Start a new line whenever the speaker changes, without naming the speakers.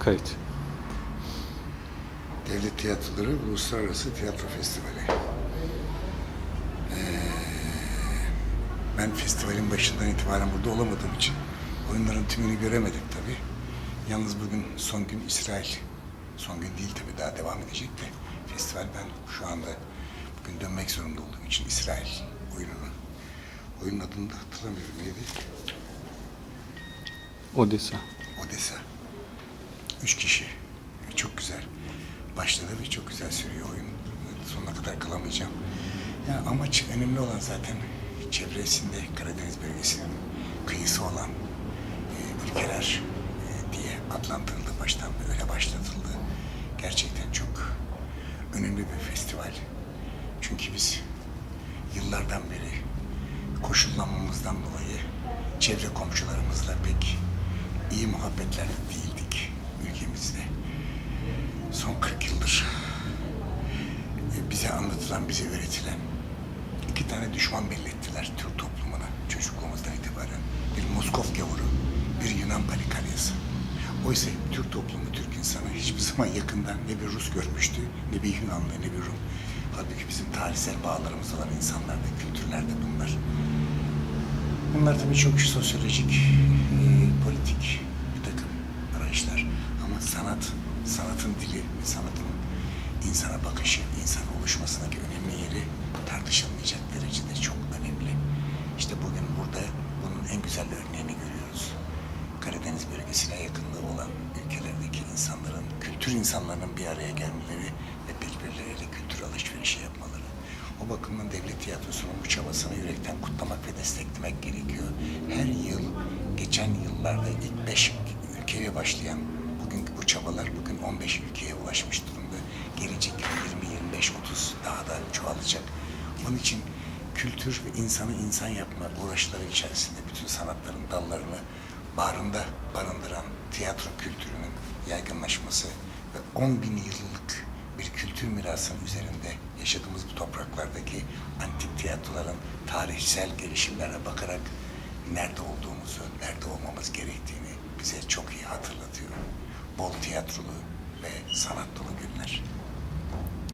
Kayıt.
Devlet Tiyatroları Uluslararası Tiyatro Festivali. Ee, ben festivalin başından itibaren burada olamadığım için oyunların tümünü göremedik tabii. Yalnız bugün son gün İsrail. Son gün değil tabii daha devam edecek de. Festival ben şu anda bugün dönmek zorunda olduğum için İsrail oyununu. Oyunun adını da hatırlamıyorum neydi?
Odessa.
Odessa. Üç kişi. Çok güzel. Başladı ve çok güzel sürüyor oyun. Sonuna kadar kalamayacağım. Yani amaç önemli olan zaten çevresinde Karadeniz bölgesinin kıyısı olan e, ülkeler e, diye adlandırıldı baştan ve öyle başlatıldı. Gerçekten çok önemli bir festival. Çünkü biz yıllardan beri koşullanmamızdan dolayı çevre komşularımızla pek iyi muhabbetlerde değildik ülkemizde. Son 40 yıldır e, bize anlatılan, bize öğretilen iki tane düşman bellettiler Türk toplumuna çocukluğumuzdan itibaren. Bir Moskov gavuru, bir Yunan palikalyası. Oysa Türk toplumu, Türk insanı hiçbir zaman yakından ne bir Rus görmüştü, ne bir Yunanlı, ne bir Rum. Halbuki bizim tarihsel bağlarımız olan insanlar da, kültürler de bunlar. Bunlar tabii çok sosyolojik, e, politik bir takım arayışlar. Ama sanat, sanatın dili sanatın insana bakışı, insan oluşmasındaki önemli yeri tartışılmayacak derecede çok önemli. İşte bugün burada bunun en güzel örneğini görüyoruz. Karadeniz bölgesine yakınlığı olan ülkelerdeki insanların, kültür insanlarının bir araya gelmeleri ve birbirleriyle kültür alışverişi yapmaları. O bakımdan devlet tiyatrosunun bu çabasını yürekten kutlamak ve desteklemek gerekiyor. Her yıl, geçen yıllarda ilk beş ülkeye başlayan bugünkü bu çabalar bugün 15 ülkeye ulaşmış durumda. Gelecek 20, 25, 30 daha da çoğalacak. Onun için kültür ve insanı insan yapma uğraşları içerisinde bütün sanatların dallarını bağrında barındıran tiyatro kültürünün yaygınlaşması ve 10 bin yıllık bir kültür mirasının üzerinde yaşadığımız bu topraklardaki antik tiyatroların tarihsel gelişimlerine bakarak nerede olduğumuzu, nerede olmamız gerektiğini bize çok iyi hatırlatıyor. Bol tiyatrolu ve sanat dolu günler.